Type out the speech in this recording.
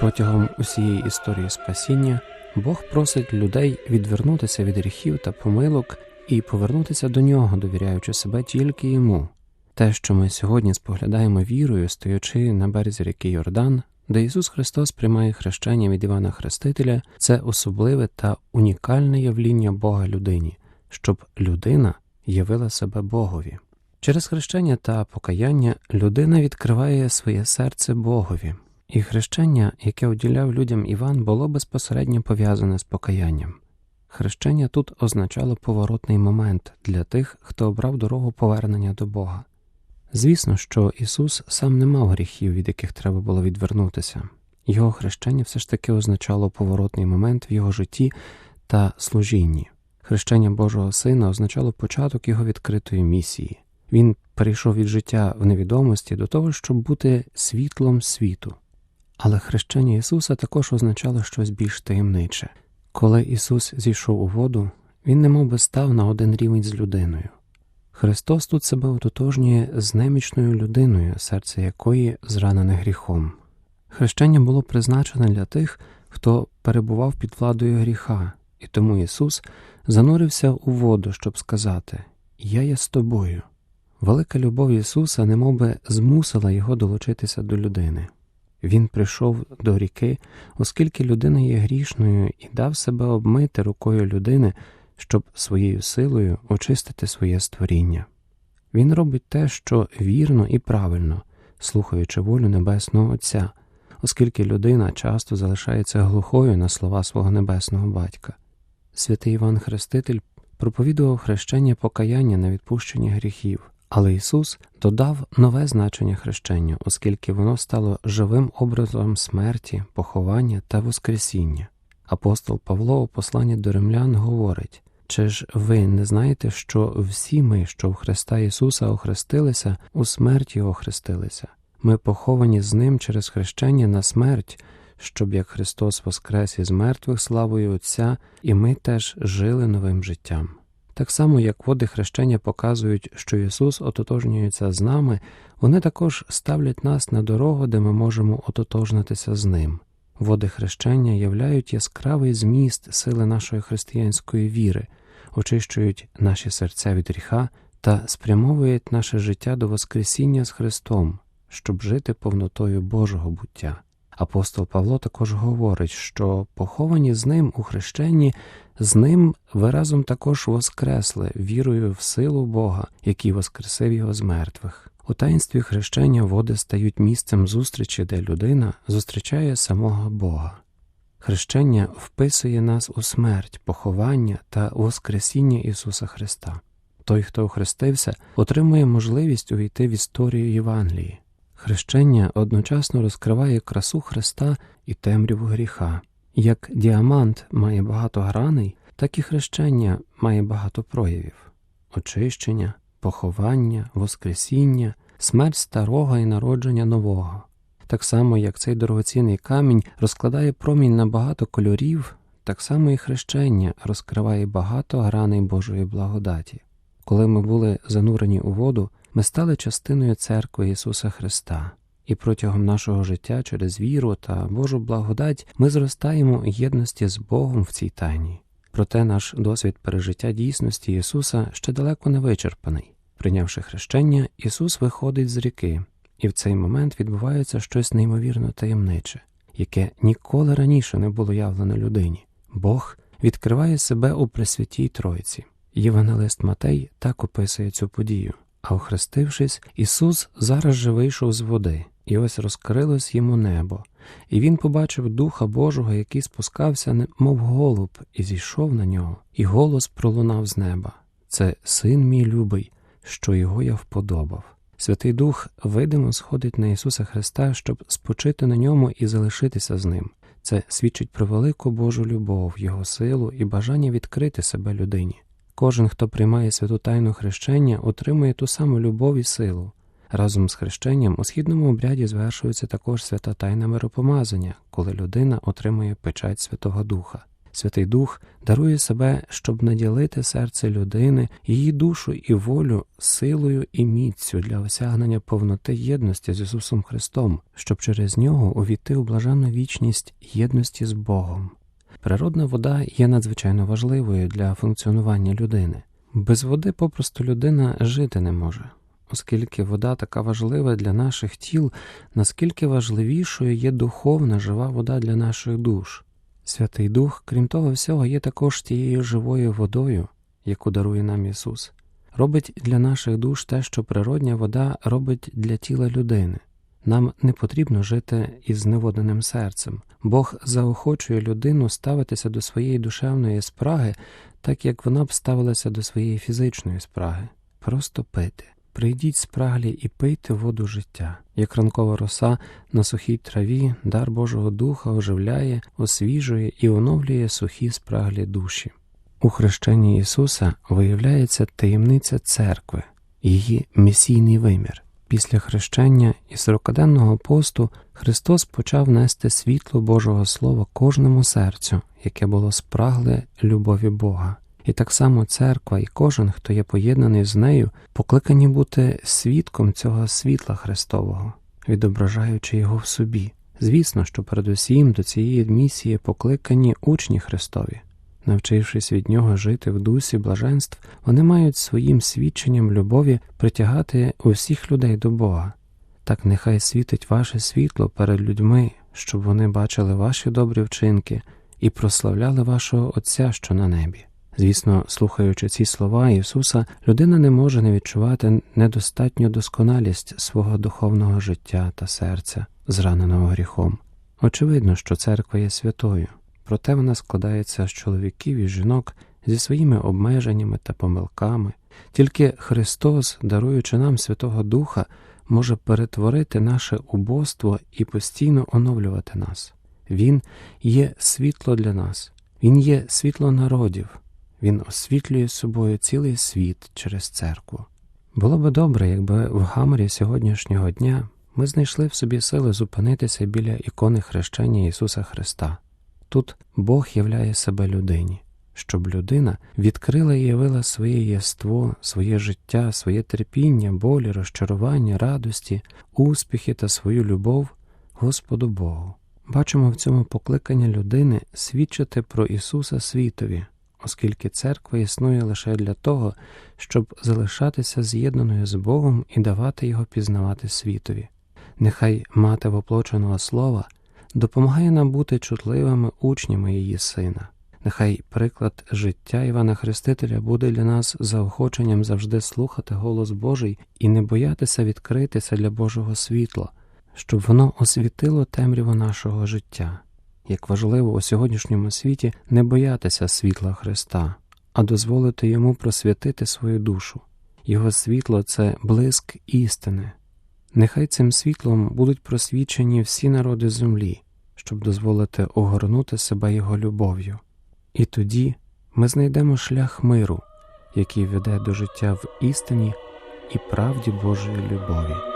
Протягом усієї історії спасіння Бог просить людей відвернутися від гріхів та помилок і повернутися до нього, довіряючи себе тільки йому. Те, що ми сьогодні споглядаємо вірою, стоячи на березі ріки Йордан, де Ісус Христос приймає хрещення від Івана Хрестителя, це особливе та унікальне явління Бога людині, щоб людина явила себе Богові. Через хрещення та покаяння людина відкриває своє серце Богові, і хрещення, яке уділяв людям Іван, було безпосередньо пов'язане з покаянням. Хрещення тут означало поворотний момент для тих, хто обрав дорогу повернення до Бога. Звісно, що Ісус сам не мав гріхів, від яких треба було відвернутися. Його хрещення все ж таки означало поворотний момент в його житті та служінні. Хрещення Божого Сина означало початок його відкритої місії. Він перейшов від життя в невідомості до того, щоб бути світлом світу. Але хрещення Ісуса також означало щось більш таємниче. Коли Ісус зійшов у воду, Він немов би став на один рівень з людиною. Христос тут себе ототожнює з немічною людиною, серце якої зранене гріхом. Хрещення було призначене для тих, хто перебував під владою гріха, і тому Ісус занурився у воду, щоб сказати Я є з тобою. Велика любов Ісуса немовби змусила його долучитися до людини. Він прийшов до ріки, оскільки людина є грішною і дав себе обмити рукою людини, щоб своєю силою очистити своє створіння. Він робить те, що вірно і правильно, слухаючи волю Небесного Отця, оскільки людина часто залишається глухою на слова свого небесного батька. Святий Іван Хреститель проповідував хрещення покаяння на відпущення гріхів. Але Ісус додав нове значення хрещенню, оскільки воно стало живим образом смерті, поховання та Воскресіння. Апостол Павло у посланні до римлян говорить чи ж ви не знаєте, що всі ми, що в Христа Ісуса охрестилися, у смерті охрестилися? Ми поховані з Ним через хрещення на смерть, щоб як Христос воскрес із мертвих славою Отця, і ми теж жили новим життям. Так само, як води хрещення показують, що Ісус ототожнюється з нами, вони також ставлять нас на дорогу, де ми можемо ототожнитися з Ним. Води хрещення являють яскравий зміст сили нашої християнської віри, очищують наші серця від гріха та спрямовують наше життя до Воскресіння з Христом, щоб жити повнотою Божого буття. Апостол Павло також говорить, що поховані з ним у хрещенні, з ним ви разом також воскресли вірою в силу Бога, який воскресив його з мертвих. У таїнстві хрещення води стають місцем зустрічі, де людина зустрічає самого Бога. Хрещення вписує нас у смерть, поховання та Воскресіння Ісуса Христа. Той, хто охрестився, отримує можливість увійти в історію Євангелії. Хрещення одночасно розкриває красу Христа і темряву гріха. Як діамант має багато граней, так і хрещення має багато проявів очищення, поховання, Воскресіння, смерть старого і народження нового. Так само, як цей дорогоцінний камінь розкладає промінь на багато кольорів, так само і хрещення розкриває багато граней Божої благодаті. Коли ми були занурені у воду, ми стали частиною церкви Ісуса Христа, і протягом нашого життя через віру та Божу благодать ми зростаємо в єдності з Богом в цій тайні. Проте наш досвід пережиття дійсності Ісуса ще далеко не вичерпаний. Прийнявши хрещення, Ісус виходить з ріки, і в цей момент відбувається щось неймовірно таємниче, яке ніколи раніше не було явлено людині. Бог відкриває себе у Пресвятій Тройці. Євангелист Матей так описує цю подію. А охрестившись, Ісус зараз же вийшов з води, і ось розкрилось йому небо, і він побачив Духа Божого, який спускався, мов голуб, і зійшов на нього, і голос пролунав з неба Це син мій любий, що його я вподобав. Святий Дух видимо сходить на Ісуса Христа, щоб спочити на ньому і залишитися з ним. Це свідчить про велику Божу любов, Його силу і бажання відкрити себе людині. Кожен, хто приймає святу тайну хрещення, отримує ту саму любов і силу. Разом з хрещенням у східному обряді звершується також свята тайна миропомазання, коли людина отримує печать Святого Духа. Святий Дух дарує себе, щоб наділити серце людини, її душу і волю силою і міцю для осягнення повноти єдності з Ісусом Христом, щоб через нього увійти у блаженну вічність єдності з Богом. Природна вода є надзвичайно важливою для функціонування людини. Без води попросту людина жити не може, оскільки вода така важлива для наших тіл, наскільки важливішою є духовна жива вода для наших душ. Святий Дух, крім того всього, є також тією живою водою, яку дарує нам Ісус, робить для наших душ те, що природня вода робить для тіла людини. Нам не потрібно жити із зневодненим серцем. Бог заохочує людину ставитися до своєї душевної спраги, так як вона б ставилася до своєї фізичної спраги, просто пити. Прийдіть спраглі і пийте воду життя, як ранкова роса на сухій траві, дар Божого Духа оживляє, освіжує і оновлює сухі спраглі душі. У хрещенні Ісуса виявляється таємниця церкви, її місійний вимір. Після хрещення і сорокаденного посту Христос почав нести світло Божого Слова кожному серцю, яке було спрагле любові Бога. І так само церква і кожен, хто є поєднаний з нею, покликані бути свідком цього світла Христового, відображаючи його в собі. Звісно, що передусім до цієї місії покликані учні Христові. Навчившись від нього жити в дусі блаженств, вони мають своїм свідченням любові притягати усіх людей до Бога. Так нехай світить ваше світло перед людьми, щоб вони бачили ваші добрі вчинки і прославляли вашого Отця, що на небі. Звісно, слухаючи ці слова Ісуса, людина не може не відчувати недостатню досконалість свого духовного життя та серця, зраненого гріхом. Очевидно, що церква є святою, проте вона складається з чоловіків і жінок зі своїми обмеженнями та помилками. Тільки Христос, даруючи нам Святого Духа, може перетворити наше убоство і постійно оновлювати нас. Він є світло для нас, Він є світло народів. Він освітлює собою цілий світ через церкву. Було би добре, якби в гаморі сьогоднішнього дня ми знайшли в собі сили зупинитися біля ікони хрещення Ісуса Христа. Тут Бог являє себе людині, щоб людина відкрила і явила своє єство, своє життя, своє терпіння, болі, розчарування, радості, успіхи та свою любов Господу Богу. Бачимо в цьому покликання людини свідчити про Ісуса світові оскільки церква існує лише для того, щоб залишатися з'єднаною з Богом і давати його пізнавати світові. Нехай мати воплоченого слова допомагає нам бути чутливими учнями її сина. Нехай приклад життя Івана Хрестителя буде для нас заохоченням завжди слухати голос Божий і не боятися відкритися для Божого світла, щоб воно освітило темряву нашого життя як важливо у сьогоднішньому світі не боятися світла Христа, а дозволити йому просвятити свою душу. Його світло це блиск істини. Нехай цим світлом будуть просвічені всі народи землі, щоб дозволити огорнути себе Його любов'ю. І тоді ми знайдемо шлях миру, який веде до життя в істині і правді Божої любові.